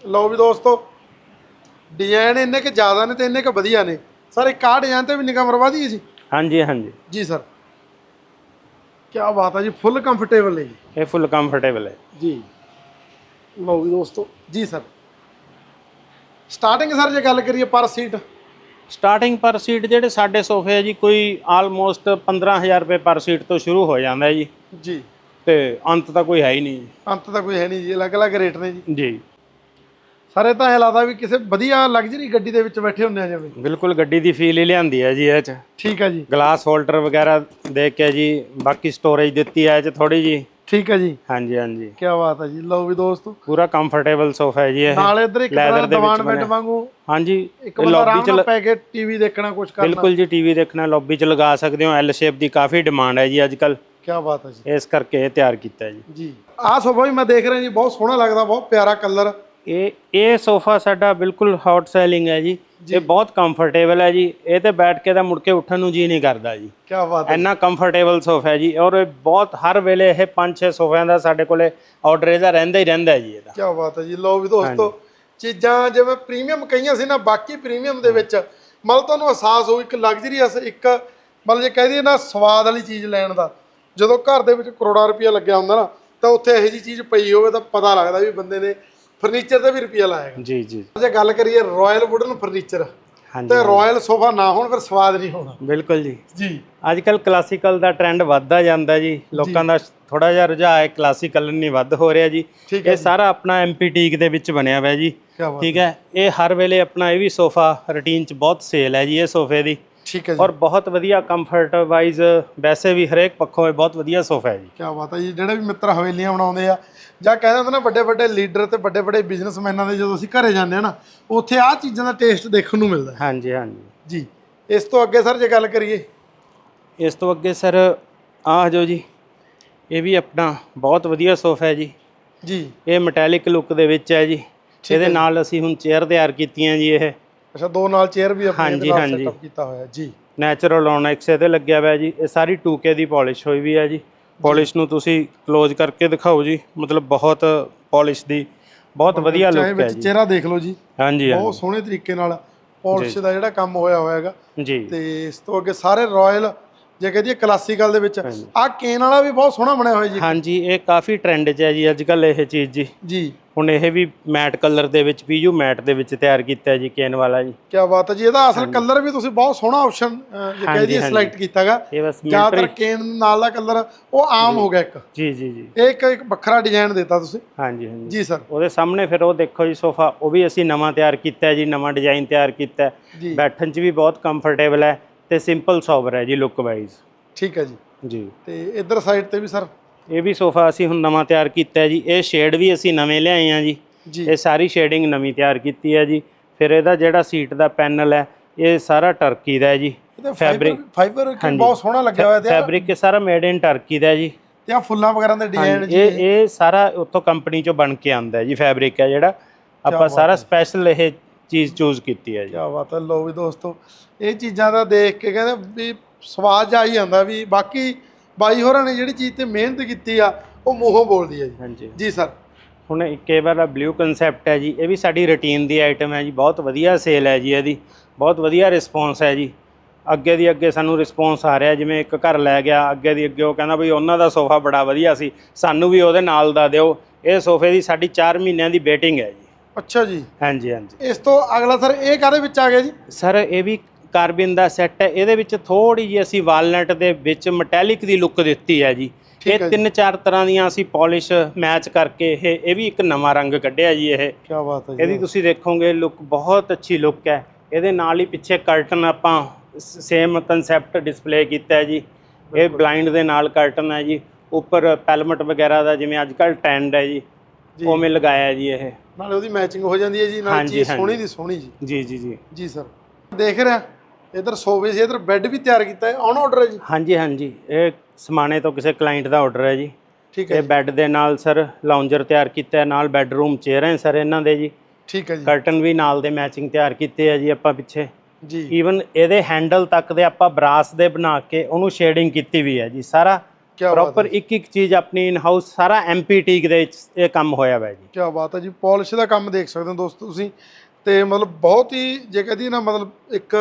A: ਲਓ ਵੀ ਦੋਸਤੋ ਡਿਜ਼ਾਈਨ ਇੰਨੇ ਕਿ ਜ਼ਿਆਦਾ ਨੇ ਤੇ ਇੰਨੇ ਕਿ ਵਧੀਆ ਨੇ। ਸਰ ਇੱਕ ਆਹ ਡਿਜ਼ਾਈਨ ਤੇ ਵੀ ਨਿਗਾਹ ਮਰਵਾ ਦਈਏ ਜੀ।
B: ਹਾਂਜੀ ਹਾਂਜੀ।
A: ਜੀ ਸਰ। ਕੀ ਬਾਤ ਹੈ ਜੀ ਫੁੱਲ ਕੰਫਰਟੇਬਲ ਹੈ ਜੀ।
B: ਇਹ ਫੁੱਲ ਕੰਫਰਟੇਬਲ ਹੈ।
A: ਜੀ। ਲਓ ਵੀ ਦੋਸਤੋ ਜੀ ਸਰ। ਸਟਾਰਟਿੰਗ ਸਰ ਜੇ ਗੱਲ ਕਰੀਏ ਪਰ ਸੀਟ
B: ਸਟਾਰਟਿੰਗ ਪਰ ਸੀਟ ਜਿਹੜੇ ਸਾਡੇ ਸੋਫੇ ਹੈ ਜੀ ਕੋਈ ਆਲਮੋਸਟ 15000 ਰੁਪਏ ਪਰ ਸੀਟ ਤੋਂ ਸ਼ੁਰੂ ਹੋ ਜਾਂਦਾ ਹੈ ਜੀ।
A: ਜੀ।
B: ਤੇ ਅੰਤ ਤਾਂ ਕੋਈ ਹੈ ਹੀ ਨਹੀਂ ਜੀ।
A: ਅੰਤ ਤਾਂ ਕੋਈ ਹੈ ਨਹੀਂ ਜੀ ਅਲੱਗ-ਅਲੱਗ ਰੇਟ ਨੇ ਜੀ।
B: ਜੀ।
A: ਸਾਰੇ ਤਾਂ ਲੱਗਦਾ ਵੀ ਕਿਸੇ ਵਧੀਆ ਲਗਜ਼ਰੀ ਗੱਡੀ ਦੇ ਵਿੱਚ ਬੈਠੇ ਹੁੰਦੇ ਆ ਜਿਵੇਂ।
B: ਬਿਲਕੁਲ ਗੱਡੀ ਦੀ ਫੀਲ ਹੀ ਲਿਆਂਦੀ ਹੈ ਜੀ ਇਹ ਚ।
A: ਠੀਕ ਹੈ ਜੀ।
B: ਗਲਾਸ ਹੋਲਡਰ ਵਗੈਰਾ ਦੇ ਕੇ ਜੀ ਬਾਕੀ ਸਟੋਰੇਜ ਦਿੱਤੀ ਹੈ ਇਹ ਚ ਥੋੜੀ ਜੀ।
A: ਠੀਕ ਹੈ ਜੀ।
B: ਹਾਂਜੀ ਹਾਂਜੀ।
A: ਕੀ ਬਾਤ ਹੈ ਜੀ। ਲਓ ਵੀ ਦੋਸਤੋ।
B: ਪੂਰਾ ਕੰਫਰਟੇਬਲ ਸੋਫਾ ਹੈ ਜੀ ਇਹ।
A: ਨਾਲ ਇੱਧਰ ਇੱਕ ਤਰ੍ਹਾਂ
B: ਦੇ ਵਿੱਚ ਬਣਿਆ।
A: ਵਾਂਗੂ
B: ਹਾਂਜੀ
A: ਇੱਕ
B: ਲੌਬੀ ਚ
A: ਪੈ ਕੇ ਟੀਵੀ ਦੇਖਣਾ ਕੁਝ ਕਰਨਾ।
B: ਬਿਲਕੁਲ ਜੀ ਟੀਵੀ ਦੇਖਣਾ ਲੌਬੀ ਚ ਲਗਾ ਸਕਦੇ ਹੋ। ਐਲ ਸ਼ੇਪ ਦੀ ਕਾਫੀ ਡਿਮਾਂਡ ਹੈ ਜੀ ਅੱਜ ਕੱਲ
A: ਕੀ ਬਾਤ ਹੈ ਜੀ।
B: ਇਸ ਕਰਕੇ ਇਹ ਤਿਆਰ ਕੀਤਾ ਜੀ।
A: ਜੀ। ਆਹ ਸੋਫਾ ਵੀ ਮੈਂ ਦੇਖ ਰਿਹਾ ਜੀ ਬਹੁਤ ਸੋਹਣਾ ਲੱਗਦਾ ਬਹੁਤ ਪਿਆਰਾ ਕਲਰ
B: ਇਹ ਇਹ ਸੋਫਾ ਸਾਡਾ ਬਿਲਕੁਲ ਹੌਟ ਸੈਲਿੰਗ ਹੈ ਜੀ। ਇਹ ਬਹੁਤ ਕੰਫਰਟੇਬਲ ਹੈ ਜੀ। ਇਹ ਤੇ ਬੈਠ ਕੇ ਤਾਂ ਮੁੜ ਕੇ ਉੱਠਣ ਨੂੰ ਜੀ ਨਹੀਂ ਕਰਦਾ ਜੀ।
A: ਕੀ ਬਾਤ ਹੈ।
B: ਇੰਨਾ ਕੰਫਰਟੇਬਲ ਸੋਫਾ ਹੈ ਜੀ। ਔਰ ਇਹ ਬਹੁਤ ਹਰ ਵੇਲੇ ਇਹ 5-6 ਸੋਫਿਆਂ ਦਾ ਸਾਡੇ ਕੋਲੇ ਆਰਡਰ ਇਹਦਾ ਰਹਿੰਦਾ ਹੀ ਰਹਿੰਦਾ ਜੀ ਇਹਦਾ।
A: ਕੀ ਬਾਤ ਹੈ ਜੀ। ਲਓ ਵੀ ਦੋਸਤੋ ਚੀਜ਼ਾਂ ਜਿਵੇਂ ਪ੍ਰੀਮੀਅਮ ਕਹੀਆਂ ਸੀ ਨਾ ਬਾਕੀ ਪ੍ਰੀਮੀਅਮ ਦੇ ਵਿੱਚ ਮਤਲਬ ਤੁਹਾਨੂੰ ਅਹਿਸਾਸ ਹੋਊ ਇੱਕ ਲਗਜ਼ਰੀਅਸ ਇੱਕ ਮਤਲਬ ਜੇ ਕਹਿ ਦਈਏ ਨਾ ਸਵਾਦ ਵਾਲੀ ਚੀਜ਼ ਲੈਣ ਦਾ। ਜਦੋਂ ਘਰ ਦੇ ਵਿੱਚ ਕਰੋੜਾਂ ਰੁਪਇਆ ਲੱਗਿਆ ਹੁੰਦਾ ਨਾ ਤਾਂ ਉੱਥੇ ਇਹੋ ਜੀ ਚੀਜ਼ ਪਈ ਹੋਵੇ ਤਾਂ ਪਤਾ ਲੱਗਦਾ ਵੀ ਬੰਦੇ ਨੇ ਫਰਨੀਚਰ ਤੇ ਵੀ ਰੁਪਇਆ ਲਾਇਆ
B: ਜੀ ਜੀ।
A: ਜੇ ਗੱਲ ਕਰੀਏ ਰਾਇਲ ਵੁਡਨ ਫਰਨੀਚਰ ਤੇ ਰਾਇਲ ਸੋਫਾ ਨਾ ਹੋਣ ਫਿਰ ਸਵਾਦ ਨਹੀਂ ਹੋਣਾ।
B: ਬਿਲਕੁਲ ਜੀ।
A: ਜੀ।
B: ਅੱਜ ਕੱਲ ਕਲਾਸੀਕਲ ਦਾ ਟ੍ਰੈਂਡ ਵੱਧਦਾ ਜਾਂਦਾ ਜੀ। ਲੋਕਾਂ ਦਾ ਥੋੜਾ ਜਿਹਾ ਰੁਝਾਅ ਹੈ ਕਲਾਸੀਕਲ ਨਹੀਂ ਵੱਧ ਹੋ ਰਿਹਾ ਜੀ। ਇਹ ਸਾਰਾ ਆਪਣਾ ਐਮਪੀਟੀਕ ਦੇ ਵਿੱਚ ਬਣਿਆ ਹੋਇਆ ਜੀ। ਠੀਕ ਹੈ। ਇਹ ਹਰ ਵੇਲੇ ਆਪਣਾ ਇਹ ਵੀ ਸੋਫਾ ਰੂਟੀਨ 'ਚ ਬਹੁਤ ਸੇਲ ਹੈ ਜੀ ਇਹ ਸੋਫੇ ਦੀ।
A: ਠੀਕ ਹੈ ਜੀ।
B: ਔਰ ਬਹੁਤ ਵਧੀਆ ਕੰਫਰਟ ਵਾਈਜ਼ ਵੈਸੇ ਵੀ ਹਰੇਕ ਪੱਖੋਂ ਇਹ ਬਹੁਤ ਵਧੀਆ ਸੋਫਾ ਹੈ ਜੀ।
A: ਕੀ ਬਾਤ ਹੈ ਜੀ ਜਿਹੜੇ ਵੀ ਮਿੱਤਰ ਹਵੇਲੀਆਂ ਬਣਾਉਂਦੇ ਆ ਜਾਂ ਕਹਿੰਦੇ ਹੁੰਦੇ ਨਾ ਵੱਡੇ ਵੱਡੇ ਲੀਡਰ ਤੇ ਵੱਡੇ ਵੱਡੇ ਬਿਜ਼ਨਸਮੈਨਾਂ ਦੇ ਜਦੋਂ ਅਸੀਂ ਘਰੇ ਜਾਂਦੇ ਆ ਨਾ ਉੱਥੇ ਆਹ ਚੀਜ਼ਾਂ ਦਾ ਟੇਸਟ ਦੇਖਣ ਨੂੰ ਮਿਲਦਾ।
B: ਹਾਂਜੀ ਹਾਂਜੀ।
A: ਜੀ ਇਸ ਤੋਂ ਅੱਗੇ ਸਰ ਜੇ ਗੱਲ ਕਰੀਏ।
B: ਇਸ ਤੋਂ ਅੱਗੇ ਸਰ ਆਹ ਜੋ ਜੀ ਇਹ ਵੀ ਆਪਣਾ ਬਹੁਤ ਵਧੀਆ ਸੋਫਾ ਹੈ ਜੀ।
A: ਜੀ।
B: ਇਹ ਮੈਟੈਲਿਕ ਲੁੱਕ ਦੇ ਵਿੱਚ ਹੈ ਜੀ। ਇਹਦੇ ਨਾਲ ਅਸੀਂ ਹੁਣ ਚੇਅਰ ਤਿਆਰ ਕੀਤੀਆਂ ਜੀ ਇਹ।
A: ਅੱਛਾ ਦੋ ਨਾਲ ਚੇਅਰ ਵੀ ਆਪਣੇ
B: ਹਾਂਜੀ,
A: ਨਾਲ
B: ਹਾਂਜੀ।
A: ਸੈਟਅਪ ਕੀਤਾ ਹੋਇਆ ਜੀ।
B: ਨੈਚੁਰਲ ਓਨਿਕਸ ਇਹਦੇ ਲੱਗਿਆ ਹੋਇਆ ਜੀ। ਇਹ ਸਾਰੀ 2K ਦੀ ਪਾਲਿਸ਼ ਹੋਈ ਵੀ ਹੈ ਜੀ। ਪਾਲਿਸ਼ ਨੂੰ ਤੁਸੀਂ ক্লোਜ਼ ਕਰਕੇ ਦਿਖਾਓ ਜੀ। ਮਤਲਬ ਬਹੁਤ ਪਾਲਿਸ਼ ਦੀ ਬਹੁਤ ਵਧੀਆ
A: ਚਾਹੇ
B: ਲੁੱਕ ਹੈ
A: ਵਿੱਚ
B: ਜੀ।
A: ਚਿਹਰਾ ਦੇਖ ਲਓ ਜੀ।
B: ਹਾਂਜੀ
A: ਬਹੁਤ ਸੋਹਣੇ ਤਰੀਕੇ ਨਾਲ ਪਾਲਿਸ਼ ਦਾ ਜਿਹੜਾ ਕੰਮ ਹੋਇਆ ਹੋਇਆ ਹੈਗਾ।
B: ਜੀ।
A: ਤੇ ਇਸ ਤੋਂ ਅੱਗੇ ਸਾਰੇ ਰਾਇਲ ਜੇ ਕਹਦੀਏ ਕਲਾਸੀਕਲ ਦੇ ਵਿੱਚ ਆਹ ਕੇਨ ਵਾਲਾ ਵੀ ਬਹੁਤ ਸੋਹਣਾ ਬਣਿਆ ਹੋਇਆ ਜੀ।
B: ਹਾਂਜੀ ਇਹ ਕਾਫੀ ਟ੍ਰੈਂਡ 'ਚ ਹੈ ਜੀ ਅੱਜ ਕੱਲ ਇਹ ਚੀਜ਼ ਜੀ।
A: ਜੀ।
B: ਹੁਣ ਇਹ ਵੀ ਮੈਟ ਕਲਰ ਦੇ ਵਿੱਚ ਪੀਯੂ ਮੈਟ ਦੇ ਵਿੱਚ ਤਿਆਰ ਕੀਤਾ ਜੀ ਕੇਨ ਵਾਲਾ ਜੀ।
A: ਕੀ ਬਾਤ ਹੈ ਜੀ ਇਹਦਾ ਅਸਲ ਕਲਰ ਵੀ ਤੁਸੀਂ ਬਹੁਤ ਸੋਹਣਾ ਆਪਸ਼ਨ ਜੇ ਕਹਿ ਦਈਏ ਸਿਲੈਕਟ ਕੀਤਾਗਾ। ਜ਼ਿਆਦਾਤਰ ਕੇਨ ਨਾਲ ਦਾ ਕਲਰ ਉਹ ਆਮ ਹੋ ਗਿਆ ਇੱਕ।
B: ਜੀ ਜੀ ਜੀ।
A: ਇਹ ਇੱਕ ਇੱਕ ਵੱਖਰਾ ਡਿਜ਼ਾਈਨ ਦਿੱਤਾ ਤੁਸੀਂ।
B: ਹਾਂਜੀ ਹਾਂਜੀ।
A: ਜੀ ਸਰ
B: ਉਹਦੇ ਸਾਹਮਣੇ ਫਿਰ ਉਹ ਦੇਖੋ ਜੀ ਸੋਫਾ ਉਹ ਵੀ ਅਸੀਂ ਨਵਾਂ ਤਿਆਰ ਕੀਤਾ ਜੀ ਨਵਾਂ ਡਿਜ਼ਾਈਨ ਤਿਆਰ ਕੀਤਾ। ਬੈਠਣ 'ਚ ਵੀ ਬਹੁਤ ਕੰਫਰਟੇਬਲ ਹੈ। ਤੇ ਸਿੰਪਲ ਸੋਬਰ ਹੈ ਜੀ ਲੁੱਕ ਵਾਈਜ਼
A: ਠੀਕ ਹੈ ਜੀ।
B: ਜੀ।
A: ਤੇ ਇਧਰ ਸਾਈਡ ਤੇ ਵੀ ਸਰ
B: ਇਹ ਵੀ ਸੋਫਾ ਅਸੀਂ ਹੁਣ ਨਵਾਂ ਤਿਆਰ ਕੀਤਾ ਹੈ ਜੀ। ਇਹ ਸ਼ੇਡ ਵੀ ਅਸੀਂ ਨਵੇਂ ਲਿਆਏ ਆ ਜੀ। ਇਹ ਸਾਰੀ ਸ਼ੇਡਿੰਗ ਨਵੀਂ ਤਿਆਰ ਕੀਤੀ ਹੈ ਜੀ। ਫਿਰ ਇਹਦਾ ਜਿਹੜਾ ਸੀਟ ਦਾ ਪੈਨਲ ਹੈ ਇਹ ਸਾਰਾ ਟਰਕੀ ਦਾ ਹੈ ਜੀ।
A: ਇਹਦੇ ਫਾਈਬਰ ਬਹੁਤ ਸੋਹਣਾ ਲੱਗਿਆ ਹੋਇਆ ਤੇ
B: ਫੈਬਰਿਕ ਇਹ ਸਾਰਾ ਮੇਡ ਇਨ ਟਰਕੀ ਦਾ ਹੈ ਜੀ।
A: ਤੇ ਆ ਫੁੱਲਾਂ ਵਗੈਰਾ ਦੇ ਡਿਜ਼ਾਈਨ ਜੀ
B: ਇਹ ਇਹ ਸਾਰਾ ਉੱਥੋਂ ਕੰਪਨੀ ਚੋਂ ਬਣ ਕੇ ਆਂਦਾ ਹੈ ਜੀ ਫੈਬਰਿਕ ਹੈ ਜਿਹੜਾ। ਆਪਾਂ ਸਾਰਾ ਸਪੈਸ਼ਲ ਇਹ ਚੀਜ਼ ਚੂਜ਼ ਕੀਤੀ ਹੈ ਜੀ।
A: ਕੀ ਬਾਤ ਹੈ ਲੋ ਵੀ ਦੋਸਤੋ ਇਹ ਚੀਜ਼ਾਂ ਦਾ ਦੇਖ ਕੇ ਕਹਿੰਦੇ ਵੀ ਸਵਾਦ ਜਾ ਹੀ ਜਾਂਦਾ ਵੀ ਬਾਕੀ ਬਾਈ ਹੋਰਾਂ ਨੇ ਜਿਹੜੀ ਚੀਜ਼ ਤੇ ਮਿਹਨਤ ਕੀਤੀ ਆ ਉਹ ਮੂੰਹੋਂ ਬੋਲਦੀ ਹੈ ਜੀ।
B: ਹਾਂਜੀ।
A: ਜੀ ਸਰ।
B: ਹੁਣ ਇੱਕ ਇਹ ਵਾਲਾ ਬਲੂ ਕਨਸੈਪਟ ਹੈ ਜੀ ਇਹ ਵੀ ਸਾਡੀ ਰੁਟੀਨ ਦੀ ਆਈਟਮ ਹੈ ਜੀ ਬਹੁਤ ਵਧੀਆ ਸੇਲ ਹੈ ਜੀ ਇਹਦੀ ਬਹੁਤ ਵਧੀਆ ਰਿਸਪੌਂਸ ਹੈ ਜੀ। ਅੱਗੇ ਦੀ ਅੱਗੇ ਸਾਨੂੰ ਰਿਸਪੌਂਸ ਆ ਰਿਹਾ ਜਿਵੇਂ ਇੱਕ ਘਰ ਲੈ ਗਿਆ ਅੱਗੇ ਦੀ ਅੱਗੇ ਉਹ ਕਹਿੰਦਾ ਬਈ ਉਹਨਾਂ ਦਾ ਸੋਫਾ ਬੜਾ ਵਧੀਆ ਸੀ ਸਾਨੂੰ ਵੀ ਉਹਦੇ ਨਾਲ ਦਾ ਦਿਓ ਇਹ ਸੋਫੇ ਦੀ ਸਾਡੀ 4 ਮਹੀਨਿਆਂ ਦੀ ਵੇਟਿੰਗ ਹੈ ਜੀ।
A: ਅੱਛਾ ਜੀ।
B: ਹਾਂਜੀ ਹਾਂਜੀ।
A: ਇਸ ਤੋਂ ਅਗਲਾ ਸਰ ਇਹ ਕਾਹਦੇ ਵਿੱਚ ਆ ਗਿਆ ਜੀ?
B: ਸਰ ਇਹ ਵੀ ਕਾਰਬਨ ਦਾ ਸੈੱਟ ਹੈ। ਇਹਦੇ ਵਿੱਚ ਥੋੜੀ ਜਿਹੀ ਅਸੀਂ ਵਾਲਨਟ ਦੇ ਵਿੱਚ ਮੈਟੈਲਿਕ ਦੀ ਲੁੱਕ ਦਿੱਤੀ ਹੈ ਜੀ। ਇਹ। ਤਿੰਨ ਚਾਰ ਤਰ੍ਹਾਂ ਦੀਆਂ ਅਸੀਂ ਪਾਲਿਸ਼ ਮੈਚ ਕਰਕੇ ਇਹ ਇਹ ਵੀ ਇੱਕ ਨਵਾਂ ਰੰਗ ਕੱਢਿਆ ਜੀ ਇਹ।
A: ਕੀ ਬਾਤ ਹੈ ਜੀ।
B: ਇਹਦੀ ਤੁਸੀਂ ਦੇਖੋਗੇ ਲੁੱਕ ਬਹੁਤ ਅੱਛੀ ਲੁੱਕ ਹੈ। ਇਹਦੇ ਨਾਲ ਹੀ ਪਿੱਛੇ ਕਰਟਨ ਆਪਾਂ ਸੇਮ ਕਨਸੈਪਟ ਡਿਸਪਲੇ ਕੀਤਾ ਹੈ ਜੀ। ਇਹ ਬਲਾਈਂਡ ਦੇ ਨਾਲ ਕਰਟਨ ਹੈ ਜੀ। ਉੱਪਰ ਪੈਲਮਟ ਵਗੈਰਾ ਦਾ ਜਿਵੇਂ ਅੱਜ ਕੱਲ ਟ੍ਰੈਂਡ ਹੈ ਜੀ। ਉਵੇਂ ਲਗਾਇਆ ਜੀ ਇਹ।
A: ਨਾਲੇ ਉਹਦੀ ਮੈਚਿੰਗ ਹੋ ਜਾਂਦੀ ਹੈ ਜੀ ਨਾਲ
B: ਹਾਂਜੀ,
A: ਚੀਜ਼
B: ਹਾਂਜੀ।
A: ਸੋਹਣੀ ਦੀ ਸੋਹਣੀ ਜੀ।
B: ਜੀ ਜੀ ਜੀ।
A: ਜੀ ਸਰ। ਦੇਖ ਰਿਹਾ ਇਧਰ ਸੋਵੇ ਸੀ ਇਧਰ ਬੈੱਡ ਵੀ ਤਿਆਰ ਕੀਤਾ ਹੈ। ਔਨ ਆਰਡਰ ਹੈ ਜੀ?
B: ਹਾਂਜੀ ਹਾਂਜੀ। ਇਹ ਸਮਾਣੇ ਤੋਂ ਕਿਸੇ ਕਲਾਇੰਟ ਦਾ ਆਰਡਰ ਹੈ ਜੀ।
A: ਠੀਕ ਹੈ
B: ਇਹ ਬੈੱਡ ਦੇ ਨਾਲ ਸਰ ਲਾਉਂਜਰ ਤਿਆਰ ਕੀਤਾ ਹੈ ਨਾਲ ਬੈੱਡਰੂਮ ਚੇਅਰ ਹੈ ਸਰ ਇਹਨਾਂ ਦੇ ਜੀ।
A: ਠੀਕ ਹੈ ਜੀ।
B: ਕਰਟਨ ਵੀ ਨਾਲ ਦੇ ਮੈਚਿੰਗ ਤਿਆਰ ਕੀਤੇ ਆ ਜੀ ਆਪਾਂ ਪਿੱਛੇ।
A: ਜੀ।
B: ਈਵਨ ਇਹਦੇ ਹੈਂਡਲ ਤੱਕ ਦੇ ਆਪਾਂ ਬਰਾਸ ਦੇ ਬਣਾ ਕੇ ਉਹਨੂੰ ਸ਼ੇਡਿੰਗ ਕੀਤੀ ਵੀ ਹੈ ਜੀ। ਸਾਰਾ ਪ੍ਰੋਪਰ ਇੱਕ ਇੱਕ ਚੀਜ਼ ਆਪਣੀ ਇਨ ਹਾਊਸ ਸਾਰਾ ਐਮਪੀਟੀਕ ਦੇ ਵਿੱਚ ਇਹ ਕੰਮ ਹੋਇਆ ਹੋਇਆ ਜੀ।
A: ਕੀ ਬਾਤ ਹੈ ਜੀ ਪਾਲਿਸ਼ ਦਾ ਕੰਮ ਦੇਖ ਸਕਦੇ ਹੋ ਦੋਸਤੋ ਤੁਸੀਂ। ਤੇ ਮਤਲਬ ਬਹੁਤ ਹੀ ਜੇ ਕਹਦੀ ਨਾ ਮਤਲਬ ਇੱਕ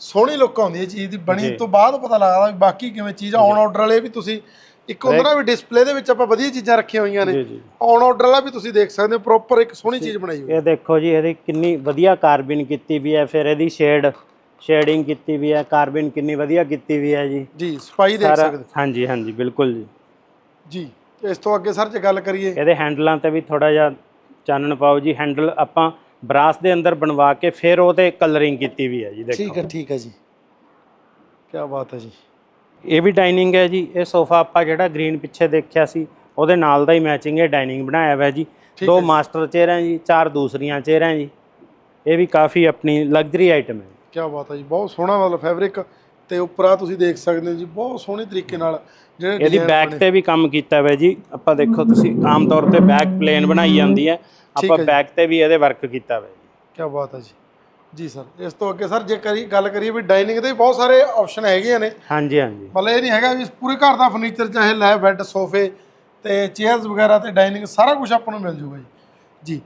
A: ਸੋਹਣੀ ਲੁੱਕ ਆਉਂਦੀ ਹੈ ਚੀਜ਼ ਦੀ ਬਣੀ। ਤੋਂ ਬਾਅਦ ਪਤਾ ਲੱਗਦਾ ਵੀ ਬਾਕੀ ਕਿਵੇਂ ਚੀਜ਼ ਆਨ ਆਰਡਰ ਵਾਲੇ ਵੀ ਤੁਸੀਂ ਇੱਕ ਹੁੰਦਾ ਨਾ ਵੀ ਡਿਸਪਲੇ ਦੇ ਵਿੱਚ ਆਪਾਂ ਵਧੀਆ ਚੀਜ਼ਾਂ ਰੱਖੀਆਂ ਹੋਈਆਂ ਨੇ। ਆਨ ਆਰਡਰ ਵਾਲਾ ਵੀ ਤੁਸੀਂ ਦੇਖ ਸਕਦੇ ਹੋ ਪ੍ਰੋਪਰ ਇੱਕ ਸੋਹਣੀ ਚੀਜ਼ ਬਣਾਈ ਹੋਈ ਹੈ।
B: ਇਹ ਦੇਖੋ ਜੀ ਇਹਦੀ ਕਿੰਨੀ ਵਧੀਆ ਕਾਰਬਨ ਕੀਤੀ ਵੀ ਹੈ ਫਿਰ ਇਹਦੀ ਸ਼ੇਡ ਸ਼ੇਡਿੰਗ ਕੀਤੀ ਵੀ ਹੈ ਕਾਰਬਨ ਕਿੰਨੀ ਵਧੀਆ ਕੀਤੀ ਵੀ ਹੈ ਜੀ।
A: ਜੀ ਸਫ਼ਾਈ ਦੇਖ
B: ਸਾਰਾ
A: ਸਕਦੇ।
B: ਹਾਂਜੀ ਹਾਂਜੀ ਬਿਲਕੁਲ ਜੀ।
A: ਜੀ ਇਸ ਤੋਂ ਅੱਗੇ ਸਰ ਜੇ ਗੱਲ ਕਰੀਏ।
B: ਇਹਦੇ ਹੈਂਡਲਾਂ ਤੇ ਵੀ ਥੋੜਾ ਜਿਹਾ ਚਾਨਣ ਪਾਓ ਜੀ। ਹੈਂਡਲ ਆਪਾਂ ਬਰਾਸ ਦੇ ਅੰਦਰ ਬਣਵਾ ਕੇ ਫਿਰ ਉਹਤੇ ਕਲਰਿੰਗ ਕੀਤੀ ਵੀ ਹੈ ਜੀ ਦੇਖੋ।
A: ਠੀਕ ਹੈ ਠੀਕ ਹੈ ਜੀ। ਕੀ ਬਾਤ ਹੈ ਜੀ।
B: ਇਹ ਵੀ ਡਾਈਨਿੰਗ ਹੈ ਜੀ। ਇਹ ਸੋਫਾ ਆਪਾਂ ਜਿਹੜਾ ਗ੍ਰੀਨ ਪਿੱਛੇ ਦੇਖਿਆ ਸੀ ਉਹਦੇ ਨਾਲ ਦਾ ਹੀ ਮੈਚਿੰਗ ਇਹ ਡਾਈਨਿੰਗ ਬਣਾਇਆ ਹੋਇਆ ਜੀ।
A: ਠੀਕ
B: ਦੋ
A: ਹੈ ਜੀ।
B: ਮਾਸਟਰ ਚੇਅਰਾਂ ਜੀ ਚਾਰ ਦੂਸਰੀਆਂ ਚੇਅਰਾਂ ਜੀ। ਇਹ ਵੀ ਕਾਫੀ ਆਪਣੀ ਲਗਜ਼ਰੀ ਆਈਟਮ ਹੈ।
A: ਕੀ ਬਾਤ ਹੈ ਜੀ ਬਹੁਤ ਸੋਹਣਾ ਮਤਲਬ ਫੈਬਰਿਕ ਤੇ ਉੱਪਰ ਆ ਤੁਸੀਂ ਦੇਖ ਸਕਦੇ ਹੋ ਜੀ ਬਹੁਤ ਸੋਹਣੇ ਤਰੀਕੇ ਨਾਲ ਜਿਹੜੇ
B: ਇਹਦੀ ਬੈਕ। ਤੇ ਵੀ ਕੰਮ ਕੀਤਾ ਹੋਇਆ ਜੀ ਆਪਾਂ ਦੇਖੋ ਤੁਸੀਂ ਆਮ ਤੌਰ ਤੇ ਬੈਕ ਪਲੇਨ ਬਣਾਈ ਜਾਂਦੀ ਹੈ ਆਪਾਂ। ਬੈਕ ਤੇ ਵੀ ਇਹਦੇ ਵਰਕ ਕੀਤਾ ਹੋਇਆ ਜੀ।
A: ਕੀ ਬਾਤ ਹੈ ਜੀ। ਜੀ ਸਰ ਇਸ ਤੋਂ ਅੱਗੇ ਸਰ ਜੇ ਕਰੀ ਗੱਲ ਕਰੀਏ ਵੀ ਡਾਈਨਿੰਗ ਦੇ ਵੀ ਬਹੁਤ ਸਾਰੇ ਆਪਸ਼ਨ ਹੈਗੇ ਨੇ।
B: ਹਾਂਜੀ ਹਾਂਜੀ।
A: ਮਤਲਬ ਇਹ ਨਹੀਂ ਹੈਗਾ ਵੀ ਪੂਰੇ ਘਰ ਦਾ ਫਰਨੀਚਰ ਚਾਹੇ ਲੈ ਬੈੱਡ ਸੋਫੇ ਤੇ ਚੇਅਰਸ ਵਗੈਰਾ ਤੇ ਡਾਈਨਿੰਗ ਸਾਰਾ ਕੁਝ ਆਪਾਂ ਨੂੰ ਮਿਲ ਜੂਗਾ ਜੀ। ਜੀ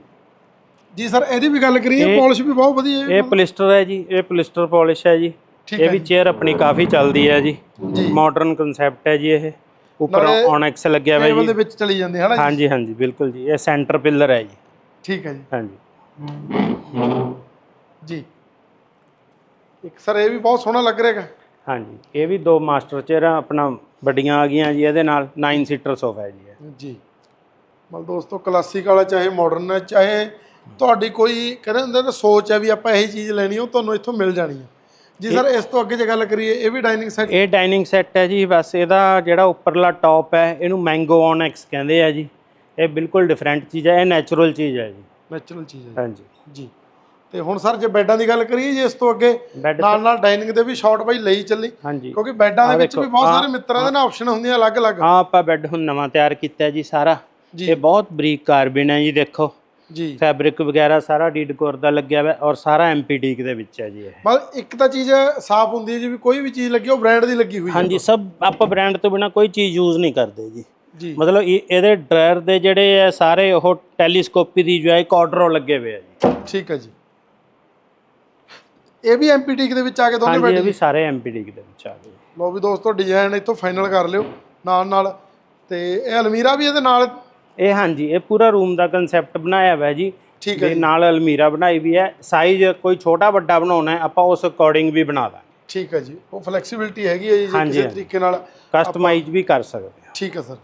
A: ਜੀ ਸਰ ਇਹਦੀ ਵੀ ਗੱਲ ਕਰੀਏ
B: ਇਹ-
A: ਪਾਲਿਸ਼ ਵੀ ਬਹੁਤ ਵਧੀਆ ਹੈ।
B: ਇਹ ਪਲਿਸਟਰ ਹੈ ਜੀ ਇਹ ਪਲਿਸਟਰ ਪਾਲਿਸ਼ ਹੈ ਜੀ।
A: ਠੀਕ
B: ਇਹ
A: ਹੈ
B: ਵੀ ਚੇਅਰ ਆਪਣੀ ਕਾਫੀ ਚੱਲਦੀ ਹੈ ਜੀ।
A: ਜੀ।
B: ਮਾਡਰਨ ਕਨਸੈਪਟ ਹੈ ਜੀ ਇਹ। ਉੱਪਰ
A: ਨਾਲੇ
B: ਔਨੈਕਸ ਲੱਗਿਆ ਹੋਇਆ
A: ਟੇਬਲ
B: ਜੀ।
A: ਦੇ ਵਿੱਚ ਚਲੀ ਜਾਂਦੀ ਹੈ ਨਾ ਜੀ?
B: ਹਾਂਜੀ ਹਾਂਜੀ ਬਿਲਕੁਲ ਜੀ। ਇਹ ਸੈਂਟਰ ਪਿਲਰ ਹੈ ਜੀ।
A: ਠੀਕ ਹੈ ਜੀ।
B: ਹਾਂਜੀ।
A: ਜੀ। ਇੱਕ ਸਰ ਇਹ ਵੀ ਬਹੁਤ ਸੋਹਣਾ ਲੱਗ ਰਿਹਾ ਹੈਗਾ।
B: ਹਾਂਜੀ। ਇਹ ਵੀ ਦੋ ਮਾਸਟਰ ਚੇਅਰਾਂ ਆਪਣਾ ਵੱਡੀਆਂ ਆ ਗਈਆਂ ਜੀ ਇਹਦੇ ਨਾਲ। 9 ਸੀਟਰ ਸੋਫਾ ਹੈ ਜੀ ਇਹ।
A: ਜੀ। ਮਤਲਬ ਦੋਸਤੋ ਕਲਾਸਿਕ ਵਾਲਾ ਚਾਹੇ ਮਾਡਰਨ ਹੈ ਚਾਹੇ ਤੁਹਾਡੀ ਕੋਈ ਕਹਿੰਦੇ ਹੁੰਦੇ ਨਾ ਸੋਚ ਹੈ ਵੀ ਆਪਾਂ ਇਹੀ ਚੀਜ਼ ਲੈਣੀ ਉਹ ਤੁਹਾਨੂੰ ਇੱਥੋਂ ਮਿਲ ਜਾਣੀ ਹੈ ਜੀ ਸਰ ਇਸ ਤੋਂ ਅੱਗੇ ਜੇ ਗੱਲ ਕਰੀਏ ਇਹ ਵੀ ਡਾਈਨਿੰਗ ਸੈੱਟ
B: ਇਹ ਡਾਈਨਿੰਗ ਸੈੱਟ ਹੈ ਜੀ ਬਸ ਇਹਦਾ ਜਿਹੜਾ ਉੱਪਰਲਾ ਟੌਪ ਹੈ ਇਹਨੂੰ ਮੈਂਗੋ ਔਨੈਕਸ ਕਹਿੰਦੇ ਆ ਜੀ। ਇਹ ਬਿਲਕੁਲ ਡਿਫਰੈਂਟ ਚੀਜ਼ ਹੈ ਇਹ ਨੈਚੁਰਲ ਚੀਜ਼ ਹੈ ਜੀ।
A: ਨੈਚੁਰਲ ਚੀਜ਼ ਹੈ
B: ਹਾਂਜੀ।
A: ਜੀ। ਤੇ ਹੁਣ ਸਰ ਜੇ ਬੈੱਡਾਂ ਦੀ ਗੱਲ ਕਰੀਏ ਜੀ ਇਸ ਤੋਂ ਅੱਗੇ ਨਾਲ ਨਾਲ ਡਾਈਨਿੰਗ ਦੇ ਵੀ ਸ਼ਾਰਟ ਬਾਈ ਲਈ ਚੱਲੀ। ਕਿਉਂਕਿ ਬੈੱਡਾਂ ਦੇ ਵਿੱਚ ਵੀ ਬਹੁਤ ਸਾਰੇ ਮਿੱਤਰਾਂ ਦੇ ਨਾਲ ਆਪਸ਼ਨ ਹੁੰਦੀਆਂ ਅਲੱਗ-ਅਲੱਗ।
B: ਆ ਆਪਾਂ ਬੈੱਡ ਹੁਣ ਨਵਾਂ ਤਿਆਰ ਕੀਤਾ ਜੀ ਸਾਰਾ। ਇਹ ਬਹੁਤ ਬਰੀਕ ਕਾਰਬਨ ਹੈ ਜੀ ਦੇਖੋ।
A: ਜੀ।
B: ਫੈਬਰਿਕ ਵਗੈਰਾ ਸਾਰਾ ਡੀ ਡਿਕੋਰ ਦਾ ਲੱਗਿਆ ਹੋਇਆ ਔਰ ਸਾਰਾ ਐਮਪੀਡੀਕ ਦੇ ਵਿੱਚ ਹੈ ਜੀ ਇਹ।
A: ਮਤਲਬ ਇੱਕ ਤਾਂ ਚੀਜ਼ ਸਾਫ਼ ਹੁੰਦੀ ਹੈ ਜੀ ਵੀ ਕੋਈ ਵੀ ਚੀਜ਼ ਲੱਗੀ ਉਹ ਬ੍ਰਾਂਡ ਦੀ ਲੱਗੀ ਹੋਈ ਹੈ।
B: ਹਾਂਜੀ ਸਭ ਆਪਾਂ ਬ੍ਰਾਂਡ ਤੋਂ ਬਿਨਾ ਕੋਈ ਚੀਜ਼ ਯੂਜ਼ ਨਹੀਂ ਕਰਦੇ ਜੀ।
A: ਜੀ।
B: ਮਤਲਬ ਇਹ- ਇਹਦੇ ਡਰਾਇਰ ਦੇ ਜਿਹੜੇ ਆ ਸਾਰੇ ਉਹ ਟੈਲੀਸਕੋਪੀ ਦੀ ਜੋ ਹੈ ਕਾਡਰੋ ਲੱਗੇ ਹੋਏ ਆ ਜੀ।
A: ਠੀਕ ਹੈ ਜੀ। ਇਹ ਵੀ ਐਮਪੀਟੀਕ ਦੇ ਵਿੱਚ ਆ ਕੇ ਦੋਨੇ
B: ਹਾਂਜੀ
A: ਬੈਠ
B: ਇਹ ਵੀ ਸਾਰੇ ਐਮਪੀਡੀਕ ਦੇ ਵਿੱਚ ਆ ਗਏ।
A: ਲਓ ਵੀ ਦੋਸਤੋ ਡਿਜ਼ਾਈਨ ਇੱਥੋਂ ਫਾਈਨਲ ਕਰ ਲਿਓ। ਨਾਲ ਨਾਲ ਤੇ ਇਹ ਅਲਮੀਰਾ ਵੀ ਇਹਦੇ ਨਾਲ
B: ਇਹ ਹਾਂਜੀ ਇਹ ਪੂਰਾ ਰੂਮ ਦਾ ਕਨਸੈਪਟ ਬਣਾਇਆ ਹੋਇਆ ਜੀ।
A: ਠੀਕ ਹੈ
B: ਤੇ ਨਾਲ ਅਲਮੀਰਾ ਬਣਾਈ ਵੀ ਹੈ। ਸਾਈਜ਼ ਕੋਈ ਛੋਟਾ ਵੱਡਾ ਬਣਾਉਣਾ ਹੈ ਆਪਾਂ ਉਸ ਅਕੋਰਡਿੰਗ ਵੀ ਬਣਾ ਦਾਂਗੇ।
A: ਠੀਕ ਹੈ ਜੀ। ਉਹ ਫਲੈਕਸੀਬਿਲਟੀ ਹੈਗੀ ਹੈ ਜੀ ਕਿਸੇ। ਤਰੀਕੇ ਨਾਲ
B: ਕਸਟਮਾਈਜ਼ ਵੀ ਕਰ ਸਕਦੇ ਹਾਂ।
A: ਠੀਕ ਹੈ ਸਰ।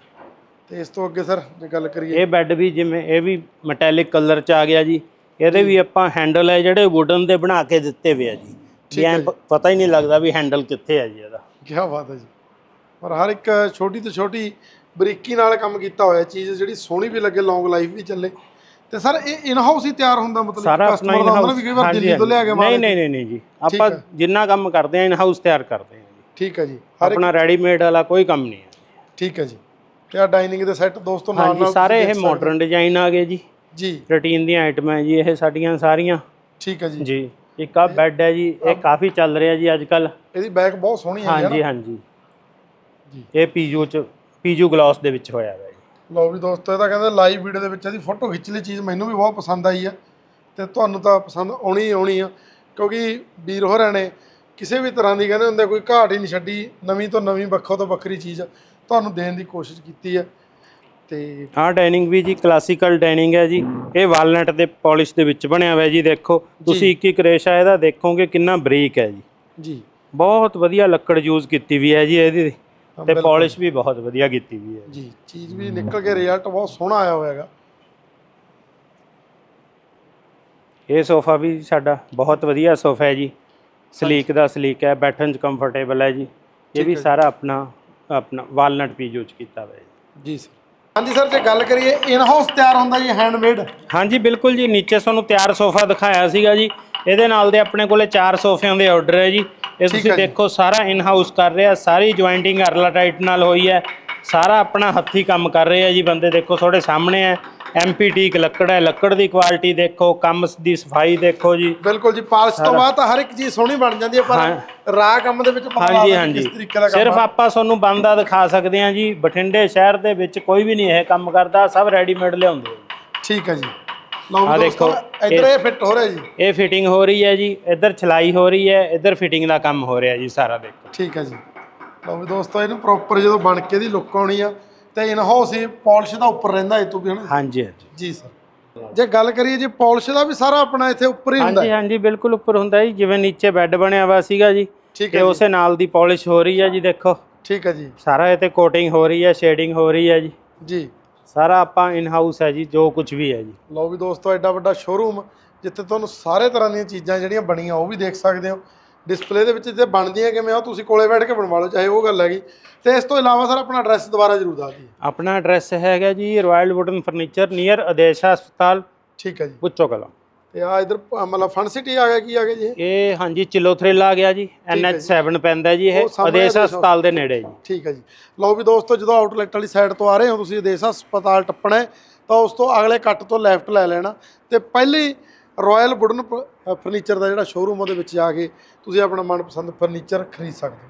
A: ਤੇ ਇਸ ਤੋਂ ਅੱਗੇ ਸਰ ਜੇ ਗੱਲ ਕਰੀਏ।
B: ਇਹ ਬੈੱਡ ਵੀ ਜਿਵੇਂ ਇਹ ਵੀ ਮੈਟੈਲਿਕ ਕਲਰ ਚ ਆ ਗਿਆ ਜੀ। ਇਹਦੇ ਵੀ ਆਪਾਂ ਹੈਂਡਲ ਹੈ ਜਿਹੜੇ ਵੁਡਨ ਦੇ ਬਣਾ ਕੇ ਦਿੱਤੇ ਹੋਏ ਆ ਜੀ। ਜੀ। ਪਤਾ ਹੀ ਨਹੀਂ ਲੱਗਦਾ ਵੀ ਹੈਂਡਲ ਕਿੱਥੇ ਹੈ ਜੀ ਇਹਦਾ।
A: ਕੀ ਬਾਤ ਹੈ ਜੀ। ਪਰ ਹਰ ਇੱਕ ਛੋਟੀ ਤੋਂ ਛੋਟੀ ਬਰੀਕੀ ਨਾਲ ਕੰਮ ਕੀਤਾ ਹੋਇਆ ਚੀਜ਼ ਜਿਹੜੀ ਸੋਹਣੀ ਵੀ ਲੱਗੇ ਲੌਂਗ ਲਾਈਫ ਵੀ ਚੱਲੇ। ਤੇ ਸਰ ਇਹ ਇਨ ਹਾਊਸ ਹੀ ਤਿਆਰ ਹੁੰਦਾ ਮਤਲਬ
B: ਇਨ
A: ਦਾ ਹੁੰਦਾ ਨਾ
B: ਹਾਊਸ
A: ਵੀ ਕਈ ਵਾਰ ਦਿੱਲੀ ਤੋਂ ਲਿਆ ਕੇ
B: ਨਹੀਂ ਨਹੀਂ ਨਹੀਂ ਨਹੀਂ ਜੀ। ਆਪਾਂ। ਜਿੰਨਾ ਕੰਮ ਕਰਦੇ ਆ ਇਨ ਹਾਊਸ ਤਿਆਰ ਕਰਦੇ ਆ ਜੀ।
A: ਠੀਕ ਹੈ ਜੀ।
B: ਆਪਣਾ ਰੈਡੀਮੇਡ ਵਾਲਾ ਕੋਈ ਕੰਮ ਨਹੀਂ ਹੈ।
A: ਠੀਕ ਹੈ ਜੀ। ਤੇ ਆ ਡਾਈਨਿੰਗ ਦੇ ਸੈੱਟ ਦੋਸਤੋ ਨਾਲ ਨਾਲ
B: ਸਾਰੇ ਇਹ ਮਾਡਰਨ ਡਿਜ਼ਾਈਨ ਆ ਗਏ ਜੀ।
A: ਜੀ।
B: ਰੂਟੀਨ ਦੀਆਂ ਆਈਟਮਾਂ ਜੀ ਇਹ ਸਾਡੀਆਂ ਸਾਰੀਆਂ।
A: ਠੀਕ ਹੈ ਜੀ।
B: ਜੀ। ਇੱਕ ਆ ਬੈੱਡ ਹੈ ਜੀ ਇਹ ਕਾਫੀ ਚੱਲ ਰਿਹਾ ਜੀ ਅੱਜ ਕੱਲ
A: ਇਹਦੀ ਬੈਕ ਬਹੁਤ ਸੋਹਣੀ ਹੈ
B: ਹਾਂਜੀ ਹਾਂਜੀ।
A: ਜੀ।
B: ਇਹ ਪੀਜੂ ਚ ਪੀਜੂ ਗਲਾਸ ਦੇ ਵਿੱਚ ਹੋਇਆ ਹੈ ਜੀ।
A: ਲਓ ਵੀ ਦੋਸਤੋ ਇਹ ਤਾਂ ਕਹਿੰਦੇ ਲਾਈਵ ਵੀਡੀਓ ਦੇ ਵਿੱਚ ਇਹਦੀ ਫੋਟੋ ਖਿੱਚ ਲਈ ਚੀਜ਼ ਮੈਨੂੰ ਵੀ ਬਹੁਤ ਪਸੰਦ ਆਈ ਆ ਤੇ ਤੁਹਾਨੂੰ ਤਾਂ ਪਸੰਦ ਆਉਣੀ ਹੀ ਆਉਣੀ ਆ। ਕਿਉਂਕਿ ਵੀਰ ਹੋਰਾਂ ਨੇ ਕਿਸੇ ਵੀ ਤਰ੍ਹਾਂ ਦੀ ਕਹਿੰਦੇ ਹੁੰਦੇ ਕੋਈ ਘਾਟ ਹੀ ਨਹੀਂ ਛੱਡੀ ਨਵੀਂ ਤੋਂ ਨਵੀਂ ਵੱਖੋ ਤੋਂ ਵੱਖਰੀ ਚੀਜ਼ ਤੁਹਾਨੂੰ ਦੇਣ ਦੀ ਕੋਸ਼ਿਸ਼ ਕੀਤੀ ਹੈ ਤੇ
B: ਆਹ ਡਾਈਨਿੰਗ ਵੀ ਜੀ ਕਲਾਸੀਕਲ ਡਾਈਨਿੰਗ ਹੈ ਜੀ। ਇਹ ਵਾਲਨਟ ਦੇ ਪਾਲਿਸ਼ ਦੇ ਵਿੱਚ ਬਣਿਆ ਹੋਇਆ ਜੀ ਦੇਖੋ। ਤੁਸੀਂ ਇੱਕ ਇੱਕ ਰੇਸ਼ਾ ਇਹਦਾ ਦੇਖੋਗੇ ਕਿੰਨਾ ਬਰੀਕ ਹੈ ਜੀ।
A: ਜੀ।
B: ਬਹੁਤ ਵਧੀਆ ਲੱਕੜ ਯੂਜ਼ ਕੀਤੀ ਵੀ ਹੈ ਜੀ ਇਹਦੀ।
A: ਹਾਂ,
B: ਤੇ
A: ਬਿਲਕੁਲ।
B: ਪਾਲਿਸ਼ ਵੀ ਬਹੁਤ ਵਧੀਆ ਕੀਤੀ ਵੀ ਹੈ।
A: ਜੀ ਚੀਜ਼ ਵੀ ਨਿਕਲ ਕੇ ਰਿਜ਼ਲਟ ਬਹੁਤ ਸੋਹਣਾ ਆਇਆ ਹੋਇਆ ਹੈਗਾ।
B: ਇਹ ਸੋਫਾ ਵੀ ਸਾਡਾ ਬਹੁਤ ਵਧੀਆ ਸੋਫਾ ਹੈ ਜੀ। ਸਲੀਕ ਦਾ ਸਲੀਕ ਹੈ ਬੈਠਣ 'ਚ ਕੰਫਰਟੇਬਲ ਹੈ ਜੀ। ਇਹ ਵੀ ਸਾਰਾ ਆਪਣਾ ਆਪਣਾ ਵਾਲਨਟ ਪੀਸ ਯੂਜ਼ ਕੀਤਾ ਹੋਇਆ ਹੈ
A: ਜੀ। ਸਰ। ਹਾਂਜੀ ਸਰ ਜੇ ਗੱਲ ਕਰੀਏ ਇਨ ਹਾਊਸ ਤਿਆਰ ਹੁੰਦਾ ਜੀ ਹੈਂਡਮੇਡ
B: ਹਾਂਜੀ ਬਿਲਕੁਲ ਜੀ। ਨੀਚੇ ਤੁਹਾਨੂੰ ਤਿਆਰ ਸੋਫਾ ਦਿਖਾਇਆ ਸੀਗਾ ਜੀ। ਇਹਦੇ ਨਾਲ ਦੇ ਆਪਣੇ ਕੋਲੇ ਚਾਰ ਸੋਫਿਆਂ ਦੇ ਆਰਡਰ ਹੈ ਜੀ। ਇਹ ਤੁਸੀਂ। ਦੇਖੋ ਸਾਰਾ ਇਨ ਹਾਊਸ ਕਰ ਰਿਹਾ ਸਾਰੀ ਜੁਆਇੰਟਿੰਗ ਅਰਲਾ ਟਾਈਟ ਨਾਲ ਹੋਈ ਹੈ। ਸਾਰਾ ਆਪਣਾ ਹੱਥੀ ਕੰਮ ਕਰ ਰਹੇ ਆ ਜੀ ਬੰਦੇ ਦੇਖੋ ਤੁਹਾਡੇ ਸਾਹਮਣੇ ਹੈ। ਐਮਪੀਟੀ ਲੱਕੜ ਹੈ ਲੱਕੜ ਦੀ ਕੁਆਲਿਟੀ ਦੇਖੋ ਕੰਮ ਦੀ ਸਫ਼ਾਈ ਦੇਖੋ ਜੀ।
A: ਬਿਲਕੁਲ ਜੀ ਪਾਲਿਸ਼ ਤੋਂ ਬਾਅਦ ਤਾਂ ਹਰ ਇੱਕ ਚੀਜ਼ ਸੋਹਣੀ ਬਣ ਜਾਂਦੀ ਹੈ ਪਰ ਰਾਹ ਕੰਮ ਦੇ ਵਿੱਚ ਪਤਾ
B: ਹਾਂਜੀ ਹਾਂਜੀ।
A: ਕਿਸ ਤਰੀਕੇ ਦਾ ਕੰਮ
B: ਸਿਰਫ ਆਪਾਂ ਤੁਹਾਨੂੰ ਬੰਦਾ ਦਿਖਾ ਸਕਦੇ ਹਾਂ ਜੀ ਬਠਿੰਡੇ ਸ਼ਹਿਰ ਦੇ ਵਿੱਚ ਕੋਈ ਵੀ ਨਹੀਂ ਇਹ ਕੰਮ ਕਰਦਾ ਸਭ ਰੈਡੀਮੇਡ ਲਿਆਉਂਦੇ।
A: ਠੀਕ ਹੈ ਜੀ। ਲਓ ਦੋਸਤੋ
B: ਦੇਖੋ,
A: ਇੱਧਰ ਇਹ ਫਿੱਟ ਹੋ ਰਿਹਾ ਜੀ।
B: ਇਹ ਫਿਟਿੰਗ ਹੋ ਰਹੀ ਹੈ ਜੀ ਇੱਧਰ ਛਲਾਈ ਹੋ ਰਹੀ ਹੈ ਇੱਧਰ ਫਿਟਿੰਗ ਦਾ ਕੰਮ ਹੋ ਰਿਹਾ ਜੀ ਸਾਰਾ ਦੇਖੋ।
A: ਠੀਕ ਹੈ ਜੀ। ਲਓ ਵੀ ਦੋਸਤੋ ਇਹਨੂੰ ਪ੍ਰੋਪਰ ਜਦੋਂ ਬਣ ਕੇ ਦੀ ਲੁੱਕ ਆਉਣੀ ਆ ਤੇ ਇਨ ਹਾਊਸ ਹੀ ਪਾਲਿਸ਼ ਦਾ ਉੱਪਰ ਰਹਿੰਦਾ ਇਹ ਤੋਂ ਵੀ ਹਨਾ?
B: ਹਾਂਜੀ ਹਾਂਜੀ।
A: ਜੀ ਸਰ ਜੇ ਗੱਲ ਕਰੀਏ ਜੀ ਪਾਲਿਸ਼ ਦਾ ਵੀ ਸਾਰਾ ਆਪਣਾ ਇੱਥੇ ਉੱਪਰ ਹੀ ਹੁੰਦਾ
B: ਹਾਂਜੀ ਹਾਂਜੀ ਬਿਲਕੁਲ ਉੱਪਰ ਹੁੰਦਾ ਜੀ ਜਿਵੇਂ ਨੀਚੇ ਬੈੱਡ ਬਣਿਆ ਵਾ ਸੀਗਾ ਜੀ
A: ਠੀਕ
B: ਤੇ
A: ਹੈ
B: ਉਸੇ ਨਾਲ ਦੀ ਪਾਲਿਸ਼ ਹੋ ਰਹੀ ਹੈ ਜੀ ਦੇਖੋ।
A: ਠੀਕ ਹੈ ਜੀ।
B: ਸਾਰਾ ਇਹ ਤੇ ਕੋਟਿੰਗ ਹੋ ਰਹੀ ਹੈ ਸ਼ੇਡਿੰਗ ਹੋ ਰਹੀ ਹੈ ਜੀ।
A: ਜੀ।
B: ਸਾਰਾ ਆਪਾਂ ਇਨ ਹਾਊਸ ਹੈ ਜੀ ਜੋ ਕੁਝ ਵੀ ਹੈ ਜੀ।
A: ਲਓ ਵੀ ਦੋਸਤੋ ਐਡਾ ਵੱਡਾ ਸ਼ੋਰੂਮ ਜਿੱਥੇ ਤੁਹਾਨੂੰ ਸਾਰੇ ਤਰ੍ਹਾਂ ਦੀਆਂ ਚੀਜ਼ਾਂ ਜਿਹੜੀਆਂ ਬਣੀਆਂ ਉਹ ਵੀ ਦੇਖ ਸਕਦੇ ਹੋ। ਡਿਸਪਲੇ ਦੇ ਵਿੱਚ ਜਿੱਥੇ ਬਣਦੀਆਂ ਕਿਵੇਂ ਆ ਤੁਸੀਂ ਕੋਲੇ ਬੈਠ ਕੇ ਬਣਵਾ ਲਓ ਚਾਹੇ ਉਹ ਗੱਲ ਹੈਗੀ। ਤੇ ਇਸ ਤੋਂ ਇਲਾਵਾ ਸਰ ਆਪਣਾ ਐਡਰੈਸ ਦੁਬਾਰਾ ਜ਼ਰੂਰ ਦੱਸ ਦਿਓ।
B: ਆਪਣਾ ਐਡਰੈਸ ਹੈਗਾ ਜੀ royal wooden furniture near Adesh ਹਸਪਤਾਲ
A: ਠੀਕ ਹੈ ਜੀ।
B: ਪੁੱਚੋ ਕਲਾਂ
A: ਤੇ ਆ ਇਧਰ ਮਤਲਬ ਫਨ ਸਿਟੀ ਆ ਗਿਆ ਕੀ ਆ ਗਿਆ ਜੀ ਇਹ?
B: ਹਾਂਜੀ ਚਿਲੋ ਥ੍ਰਿਲ ਆ ਗਿਆ ਜੀ NH7 ਪੈਂਦਾ ਜੀ ਇਹ ਆਦੇਸ਼
A: ਆਦੇਸ਼
B: ਹਸਪਤਾਲ ਦੇ ਨੇੜੇ ਜੀ।
A: ਠੀਕ ਹੈ ਜੀ। ਲਓ ਵੀ ਦੋਸਤੋ ਜਦੋਂ ਆਊਟਲੈਟ ਵਾਲੀ ਸਾਈਡ ਤੋਂ ਆ ਰਹੇ ਹੋ ਤੁਸੀਂ ਦੇਸ ਹਸਪਤਾਲ ਟੱਪਣਾ ਤਾਂ ਉਸ ਤੋਂ ਅਗਲੇ ਕੱਟ ਤੋਂ ਲੈਫਟ ਲੈ ਲੈਣਾ। ਤੇ ਪਹਿਲੇ ਰਾਇਲ ਵੁਡਨ ਫਰਨੀਚਰ ਦਾ ਜਿਹੜਾ ਸ਼ੋਰੂਮ ਉਹਦੇ ਵਿੱਚ ਜਾ ਕੇ ਤੁਸੀਂ ਆਪਣਾ ਮਨਪਸੰਦ ਫਰਨੀਚਰ ਖਰੀਦ ਸਕਦੇ ਹੋ।